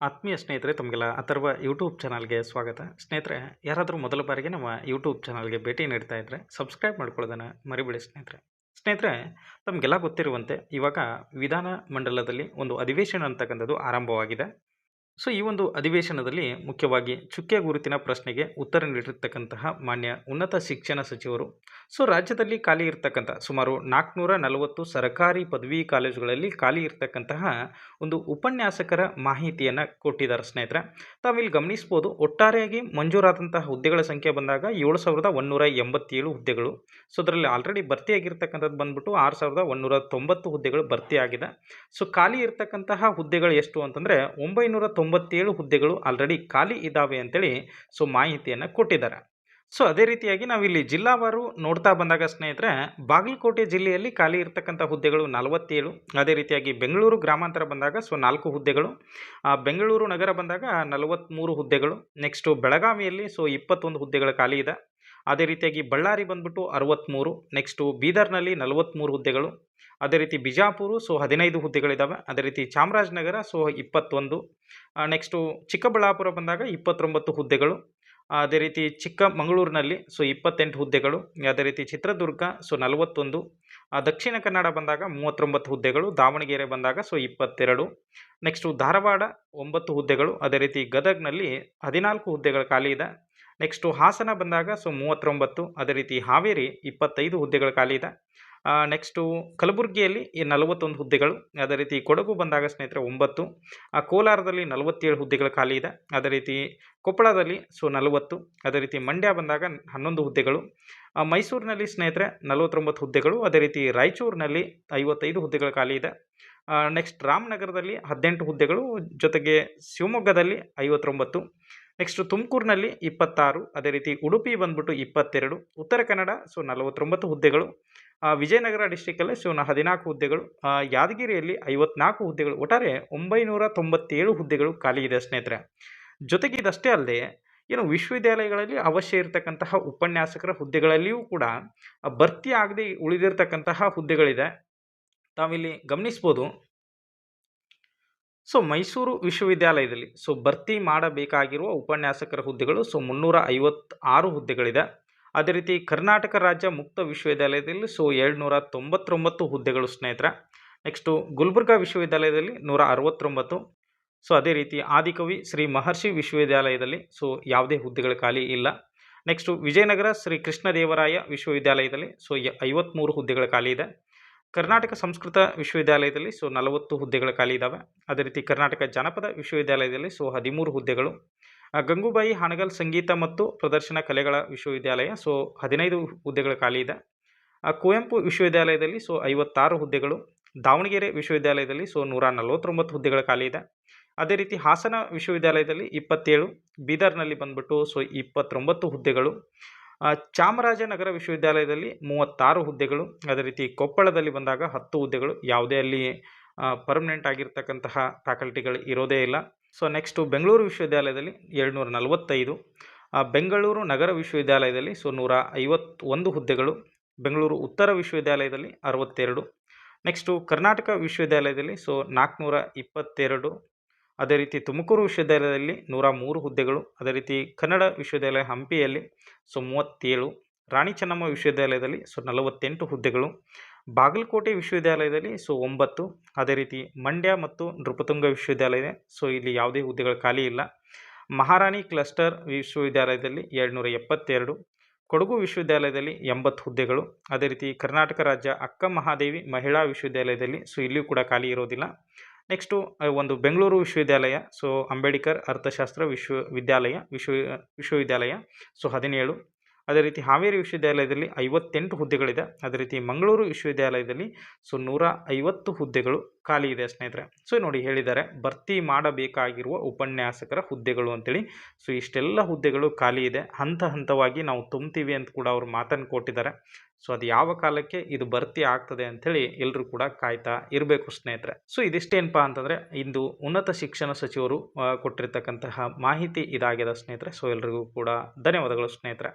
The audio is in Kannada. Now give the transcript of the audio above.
ಆತ್ಮೀಯ ಸ್ನೇಹಿತರೆ, ತಮಗೆಲ್ಲ ಅಥರ್ವ ಯೂಟ್ಯೂಬ್ ಚಾನಲ್ಗೆ ಸ್ವಾಗತ. ಸ್ನೇಹಿತರೆ, ಯಾರಾದರೂ ಮೊದಲ ಬಾರಿಗೆ ನಮ್ಮ ಯೂಟ್ಯೂಬ್ ಚಾನಲ್ಗೆ ಭೇಟಿ ನೀಡ್ತಾ ಇದ್ದರೆ ಸಬ್ಸ್ಕ್ರೈಬ್ ಮಾಡ್ಕೊಳ್ಳೋದನ್ನು ಮರಿಬೇಡಿ ಸ್ನೇಹಿತರೆ. ಸ್ನೇಹಿತರೆ, ತಮಗೆಲ್ಲ ಗೊತ್ತಿರುವಂತೆ ಇವಾಗ ವಿಧಾನ ಮಂಡಲದಲ್ಲಿ ಒಂದು ಅಧಿವೇಶನ ಅಂತಕ್ಕಂಥದ್ದು ಆರಂಭವಾಗಿದೆ. ಸೊ ಈ ಒಂದು ಅಧಿವೇಶನದಲ್ಲಿ ಮುಖ್ಯವಾಗಿ ಚುಕ್ಕೆ ಗುರುತಿನ ಪ್ರಶ್ನೆಗೆ ಉತ್ತರ ನೀಡಿರ್ತಕ್ಕಂತಹ ಮಾನ್ಯ ಉನ್ನತ ಶಿಕ್ಷಣ ಸಚಿವರು ಸೊ ರಾಜ್ಯದಲ್ಲಿ ಖಾಲಿ ಇರತಕ್ಕಂಥ ಸುಮಾರು ನಾಲ್ಕುನೂರ ನಲವತ್ತು ಸರ್ಕಾರಿ ಪದವಿ ಕಾಲೇಜುಗಳಲ್ಲಿ ಖಾಲಿ ಇರತಕ್ಕಂತಹ ಒಂದು ಉಪನ್ಯಾಸಕರ ಮಾಹಿತಿಯನ್ನು ಕೊಟ್ಟಿದ್ದಾರೆ ಸ್ನೇಹಿತರೆ. ತಾವಿಲ್ಲಿ ಗಮನಿಸ್ಬೋದು, ಒಟ್ಟಾರೆಯಾಗಿ ಮಂಜೂರಾದಂತಹ ಹುದ್ದೆಗಳ ಸಂಖ್ಯೆ ಬಂದಾಗ ಏಳು ಸಾವಿರದ ಒನ್ನೂರ ಎಂಬತ್ತೇಳು ಹುದ್ದೆಗಳು. ಸೊ ಅದರಲ್ಲಿ ಆಲ್ರೆಡಿ ಭರ್ತಿಯಾಗಿರ್ತಕ್ಕಂಥದ್ದು ಬಂದ್ಬಿಟ್ಟು ಆರು ಸಾವಿರದ ಒಂದೂರ ತೊಂಬತ್ತು ಹುದ್ದೆಗಳು ಭರ್ತಿಯಾಗಿದೆ. ಸೊ ಖಾಲಿ ಇರತಕ್ಕಂತಹ ಹುದ್ದೆಗಳು ಎಷ್ಟು ಅಂತಂದರೆ ಒಂಬೈನೂರ ತೊಂಬತ್ತೇಳು ಹುದ್ದೆಗಳು ಆಲ್ರೆಡಿ ಖಾಲಿ ಇದ್ದಾವೆ ಅಂತೇಳಿ ಸೊ ಮಾಹಿತಿಯನ್ನು ಕೊಟ್ಟಿದ್ದಾರೆ. ಸೊ ಅದೇ ರೀತಿಯಾಗಿ ನಾವಿಲ್ಲಿ ಜಿಲ್ಲಾವಾರು ನೋಡ್ತಾ ಬಂದಾಗ ಸ್ನೇಹಿತರೆ, ಬಾಗಲಕೋಟೆ ಜಿಲ್ಲೆಯಲ್ಲಿ ಖಾಲಿ ಇರತಕ್ಕಂಥ ಹುದ್ದೆಗಳು ನಲವತ್ತೇಳು, ಅದೇ ರೀತಿಯಾಗಿ ಬೆಂಗಳೂರು ಗ್ರಾಮಾಂತರ ಬಂದಾಗ ಸೊ ನಾಲ್ಕು ಹುದ್ದೆಗಳು ಬೆಂಗಳೂರು ನಗರ ಬಂದಾಗ ನಲವತ್ತ್ಮೂರು ಹುದ್ದೆಗಳು ನೆಕ್ಸ್ಟು ಬೆಳಗಾವಿಯಲ್ಲಿ ಸೊ ಇಪ್ಪತ್ತೊಂದು ಹುದ್ದೆಗಳು ಖಾಲಿ ಇದೆ. ಅದೇ ರೀತಿಯಾಗಿ ಬಳ್ಳಾರಿ ಬಂದ್ಬಿಟ್ಟು ಅರವತ್ತ್ಮೂರು ನೆಕ್ಸ್ಟು ಬೀದರ್ನಲ್ಲಿ ನಲವತ್ತ್ಮೂರು ಹುದ್ದೆಗಳು ಅದೇ ರೀತಿ ಬಿಜಾಪುರ, ಸೊ ಹದಿನೈದು ಹುದ್ದೆಗಳಿದ್ದಾವೆ. ಅದೇ ರೀತಿ ಚಾಮರಾಜನಗರ, ಸೊ ಇಪ್ಪತ್ತೊಂದು. ನೆಕ್ಸ್ಟು ಚಿಕ್ಕಬಳ್ಳಾಪುರ ಬಂದಾಗ ಇಪ್ಪತ್ತೊಂಬತ್ತು ಹುದ್ದೆಗಳು. ಅದೇ ರೀತಿ ಚಿಕ್ಕಮಗಳೂರಿನಲ್ಲಿ, ಸೊ ಇಪ್ಪತ್ತೆಂಟು ಹುದ್ದೆಗಳು. ಅದೇ ರೀತಿ ಚಿತ್ರದುರ್ಗ, ಸೊ ನಲವತ್ತೊಂದು. ದಕ್ಷಿಣ ಕನ್ನಡ ಬಂದಾಗ ಮೂವತ್ತೊಂಬತ್ತು ಹುದ್ದೆಗಳು. ದಾವಣಗೆರೆ ಬಂದಾಗ, ಸೊ ಇಪ್ಪತ್ತೆರಡು. ನೆಕ್ಸ್ಟು ಧಾರವಾಡ, ಒಂಬತ್ತು ಹುದ್ದೆಗಳು. ಅದೇ ರೀತಿ ಗದಗ್ನಲ್ಲಿ ಹದಿನಾಲ್ಕು ಹುದ್ದೆಗಳು ಖಾಲಿ ಇದೆ. ನೆಕ್ಸ್ಟು ಹಾಸನ ಬಂದಾಗ, ಸೊ ಮೂವತ್ತೊಂಬತ್ತು. ಅದೇ ರೀತಿ ಹಾವೇರಿ, ಇಪ್ಪತ್ತೈದು ಹುದ್ದೆಗಳು ಖಾಲಿ ಇದೆ. ನೆಕ್ಸ್ಟು ಕಲಬುರಗಿಯಲ್ಲಿ ನಲವತ್ತೊಂದು ಹುದ್ದೆಗಳು, ಅದೇ ರೀತಿ ಕೊಡಗು ಬಂದಾಗ ಸ್ನೇಹಿತರೆ ಒಂಬತ್ತು ಕೋಲಾರದಲ್ಲಿ ನಲವತ್ತೇಳು ಹುದ್ದೆಗಳು ಖಾಲಿ ಇದೆ. ಅದೇ ರೀತಿ ಕೊಪ್ಪಳದಲ್ಲಿ ಸೊ ನಲವತ್ತು, ಅದೇ ರೀತಿ ಮಂಡ್ಯ ಬಂದಾಗ ಹನ್ನೊಂದು ಹುದ್ದೆಗಳು ಮೈಸೂರಿನಲ್ಲಿ ಸ್ನೇಹಿತರೆ ನಲವತ್ತೊಂಬತ್ತು ಹುದ್ದೆಗಳು, ಅದೇ ರೀತಿ ರಾಯಚೂರಿನಲ್ಲಿ ಐವತ್ತೈದು ಹುದ್ದೆಗಳು ಖಾಲಿ ಇದೆ. ನೆಕ್ಸ್ಟ್ ರಾಮನಗರದಲ್ಲಿ ಹದಿನೆಂಟು ಹುದ್ದೆಗಳು, ಜೊತೆಗೆ ಶಿವಮೊಗ್ಗದಲ್ಲಿ ಐವತ್ತೊಂಬತ್ತು ನೆಕ್ಸ್ಟ್ ತುಮಕೂರಿನಲ್ಲಿ ಇಪ್ಪತ್ತಾರು, ಅದೇ ರೀತಿ ಉಡುಪಿ ಬಂದ್ಬಿಟ್ಟು ಇಪ್ಪತ್ತೆರಡು, ಉತ್ತರ ಕನ್ನಡ ಸೊ ನಲವತ್ತೊಂಬತ್ತು ಹುದ್ದೆಗಳು ವಿಜಯನಗರ ಡಿಸ್ಟಿಕಲ್ಲಿ ಶಿವನ ಹದಿನಾಲ್ಕು ಹುದ್ದೆಗಳು ಯಾದಗಿರಿಯಲ್ಲಿ ಐವತ್ನಾಲ್ಕು ಹುದ್ದೆಗಳು, ಒಟ್ಟಾರೆ ಒಂಬೈನೂರ ತೊಂಬತ್ತೇಳು ಹುದ್ದೆಗಳು ಖಾಲಿ ಇದೆ ಸ್ನೇಹಿತರೆ. ಜೊತೆಗೆ ಇದಷ್ಟೇ ಅಲ್ಲದೆ, ಏನು ವಿಶ್ವವಿದ್ಯಾಲಯಗಳಲ್ಲಿ ಅವಶ್ಯ ಇರತಕ್ಕಂತಹ ಉಪನ್ಯಾಸಕರ ಹುದ್ದೆಗಳಲ್ಲಿಯೂ ಕೂಡ ಭರ್ತಿ ಆಗದೆ ಉಳಿದಿರತಕ್ಕಂತಹ ಹುದ್ದೆಗಳಿದೆ. ತಾವಿಲ್ಲಿ ಗಮನಿಸ್ಬೋದು. ಸೊ, ಮೈಸೂರು ವಿಶ್ವವಿದ್ಯಾಲಯದಲ್ಲಿ, ಸೊ, ಭರ್ತಿ ಮಾಡಬೇಕಾಗಿರುವ ಉಪನ್ಯಾಸಕರ ಹುದ್ದೆಗಳು, ಸೊ, ಮುನ್ನೂರ ಐವತ್ತಾರು ಹುದ್ದೆಗಳಿದೆ. ಅದೇ ರೀತಿ ಕರ್ನಾಟಕ ರಾಜ್ಯ ಮುಕ್ತ ವಿಶ್ವವಿದ್ಯಾಲಯದಲ್ಲಿ ಸೊ ಏಳ್ನೂರ ತೊಂಬತ್ತೊಂಬತ್ತು ಹುದ್ದೆಗಳು ಸ್ನೇಹಿತರ. ನೆಕ್ಸ್ಟು ಗುಲ್ಬರ್ಗಾ ವಿಶ್ವವಿದ್ಯಾಲಯದಲ್ಲಿ ನೂರ ಅರವತ್ತೊಂಬತ್ತು. ಸೊ ಅದೇ ರೀತಿ ಆದಿಕವಿ ಶ್ರೀ ಮಹರ್ಷಿ ವಿಶ್ವವಿದ್ಯಾಲಯದಲ್ಲಿ ಸೊ ಯಾವುದೇ ಹುದ್ದೆಗಳು ಖಾಲಿ ಇಲ್ಲ. ನೆಕ್ಸ್ಟು ವಿಜಯನಗರ ಶ್ರೀ ಕೃಷ್ಣದೇವರಾಯ ವಿಶ್ವವಿದ್ಯಾಲಯದಲ್ಲಿ ಸೊ ಐವತ್ತ್ಮೂರು ಹುದ್ದೆಗಳು ಖಾಲಿ ಇದೆ. ಕರ್ನಾಟಕ ಸಂಸ್ಕೃತ ವಿಶ್ವವಿದ್ಯಾಲಯದಲ್ಲಿ ಸೊ ನಲವತ್ತು ಹುದ್ದೆಗಳು ಖಾಲಿ ಇದ್ದಾವೆ ಅದೇ ರೀತಿ ಕರ್ನಾಟಕ ಜಾನಪದ ವಿಶ್ವವಿದ್ಯಾಲಯದಲ್ಲಿ ಸೊ ಹದಿಮೂರು ಹುದ್ದೆಗಳು. ಗಂಗೂಬಾಯಿ ಹಾನಗಲ್ ಸಂಗೀತ ಮತ್ತು ಪ್ರದರ್ಶನ ಕಲೆಗಳ ವಿಶ್ವವಿದ್ಯಾಲಯ, ಸೊ ಹದಿನೈದು ಹುದ್ದೆಗಳು ಖಾಲಿ ಇದೆ. ಕುವೆಂಪು ವಿಶ್ವವಿದ್ಯಾಲಯದಲ್ಲಿ, ಸೊ ಐವತ್ತಾರು ಹುದ್ದೆಗಳು. ದಾವಣಗೆರೆ ವಿಶ್ವವಿದ್ಯಾಲಯದಲ್ಲಿ, ಸೊ ನೂರ ನಲವತ್ತೊಂಬತ್ತು ಹುದ್ದೆಗಳು ಖಾಲಿ ಇದೆ. ಅದೇ ರೀತಿ ಹಾಸನ ವಿಶ್ವವಿದ್ಯಾಲಯದಲ್ಲಿ ಇಪ್ಪತ್ತೇಳು, ಬೀದರ್ನಲ್ಲಿ ಬಂದ್ಬಿಟ್ಟು, ಸೊ ಇಪ್ಪತ್ತೊಂಬತ್ತು ಹುದ್ದೆಗಳು. ಚಾಮರಾಜನಗರ ವಿಶ್ವವಿದ್ಯಾಲಯದಲ್ಲಿ ಮೂವತ್ತಾರು ಹುದ್ದೆಗಳು. ಅದೇ ರೀತಿ ಕೊಪ್ಪಳದಲ್ಲಿ ಬಂದಾಗ ಹತ್ತು ಹುದ್ದೆಗಳು. ಯಾವುದೇ ಅಲ್ಲಿ ಪರ್ಮನೆಂಟ್ ಆಗಿರ್ತಕ್ಕಂತಹ ಫ್ಯಾಕಲ್ಟಿಗಳು ಇರೋದೇ ಇಲ್ಲ. ಸೊ ನೆಕ್ಸ್ಟು ಬೆಂಗಳೂರು ವಿಶ್ವವಿದ್ಯಾಲಯದಲ್ಲಿ ಏಳ್ನೂರ ನಲವತ್ತೈದು ಬೆಂಗಳೂರು ನಗರ ವಿಶ್ವವಿದ್ಯಾಲಯದಲ್ಲಿ ಸೊ ನೂರ ಐವತ್ತೊಂದು ಹುದ್ದೆಗಳು. ಬೆಂಗಳೂರು ಉತ್ತರ ವಿಶ್ವವಿದ್ಯಾಲಯದಲ್ಲಿ ಅರವತ್ತೆರಡು. ನೆಕ್ಸ್ಟು ಕರ್ನಾಟಕ ವಿಶ್ವವಿದ್ಯಾಲಯದಲ್ಲಿ ಸೊ ನಾಲ್ಕುನೂರ ಇಪ್ಪತ್ತೆರಡು ಅದೇ ರೀತಿ ತುಮಕೂರು ವಿಶ್ವವಿದ್ಯಾಲಯದಲ್ಲಿ ನೂರ ಮೂರು ಹುದ್ದೆಗಳು. ಅದೇ ರೀತಿ ಕನ್ನಡ ವಿಶ್ವವಿದ್ಯಾಲಯ ಹಂಪಿಯಲ್ಲಿ ಸೊ ಮೂವತ್ತೇಳು. ರಾಣಿ ಚೆನ್ನಮ್ಮ ವಿಶ್ವವಿದ್ಯಾಲಯದಲ್ಲಿ ಸೊ ನಲವತ್ತೆಂಟು ಹುದ್ದೆಗಳು. ಬಾಗಲಕೋಟೆ ವಿಶ್ವವಿದ್ಯಾಲಯದಲ್ಲಿ, ಸೊ ಒಂಬತ್ತು. ಅದೇ ರೀತಿ ಮಂಡ್ಯ ಮತ್ತು ನೃಪತುಂಗ ವಿಶ್ವವಿದ್ಯಾಲಯ ಇದೆ ಸೊ ಇಲ್ಲಿ ಯಾವುದೇ ಹುದ್ದೆಗಳು ಖಾಲಿ ಇಲ್ಲ. ಮಹಾರಾಣಿ ಕ್ಲಸ್ಟರ್ ವಿಶ್ವವಿದ್ಯಾಲಯದಲ್ಲಿ ಏಳ್ನೂರ ಎಪ್ಪತ್ತೆರಡು. ಕೊಡಗು ವಿಶ್ವವಿದ್ಯಾಲಯದಲ್ಲಿ ಎಂಬತ್ತು ಹುದ್ದೆಗಳು. ಅದೇ ರೀತಿ ಕರ್ನಾಟಕ ರಾಜ್ಯ ಅಕ್ಕ ಮಹಾದೇವಿ ಮಹಿಳಾ ವಿಶ್ವವಿದ್ಯಾಲಯದಲ್ಲಿ, ಸೊ ಇಲ್ಲಿಯೂ ಕೂಡ ಖಾಲಿ ಇರೋದಿಲ್ಲ. ನೆಕ್ಸ್ಟು ಒಂದು ಬೆಂಗಳೂರು ವಿಶ್ವವಿದ್ಯಾಲಯ, ಸೊ ಅಂಬೇಡ್ಕರ್ ಅರ್ಥಶಾಸ್ತ್ರ ವಿಶ್ವವಿದ್ಯಾಲಯ ವಿಶ್ವ, ವಿಶ್ವವಿದ್ಯಾಲಯ, ಸೊ ಹದಿನೇಳು. ಅದೇ ರೀತಿ ಹಾವೇರಿ ವಿಶ್ವವಿದ್ಯಾಲಯದಲ್ಲಿ ಐವತ್ತೆಂಟು ಹುದ್ದೆಗಳಿದೆ. ಅದೇ ರೀತಿ ಮಂಗಳೂರು ವಿಶ್ವವಿದ್ಯಾಲಯದಲ್ಲಿ ಸೊ ನೂರ ಐವತ್ತು ಹುದ್ದೆಗಳು ಖಾಲಿ ಇದೆ ಸ್ನೇಹಿತರೆ. ಸೊ ನೋಡಿ ಹೇಳಿದ್ದಾರೆ, ಭರ್ತಿ ಮಾಡಬೇಕಾಗಿರುವ ಉಪನ್ಯಾಸಕರ ಹುದ್ದೆಗಳು ಅಂತೇಳಿ. ಸೊ ಇಷ್ಟೆಲ್ಲ ಹುದ್ದೆಗಳು ಖಾಲಿ ಇದೆ. ಹಂತ ಹಂತವಾಗಿ ನಾವು ತುಂಬ್ತೀವಿ ಅಂತ ಕೂಡ ಅವರು ಮಾತನ್ನು ಕೊಟ್ಟಿದ್ದಾರೆ. ಸೊ ಅದು ಯಾವ ಕಾಲಕ್ಕೆ ಇದು ಭರ್ತಿ ಆಗ್ತದೆ ಅಂಥೇಳಿ ಎಲ್ಲರೂ ಕೂಡ ಕಾಯ್ತಾ ಇರಬೇಕು ಸ್ನೇಹಿತರೆ. ಸೊ ಇದಿಷ್ಟೇನಪ್ಪ ಅಂತಂದರೆ, ಇಂದು ಉನ್ನತ ಶಿಕ್ಷಣ ಸಚಿವರು ಕೊಟ್ಟಿರ್ತಕ್ಕಂತಹ ಮಾಹಿತಿ ಇದಾಗಿದೆ ಸ್ನೇಹಿತರೆ. ಸೊ ಎಲ್ರಿಗೂ ಕೂಡ ಧನ್ಯವಾದಗಳು ಸ್ನೇಹಿತರೆ.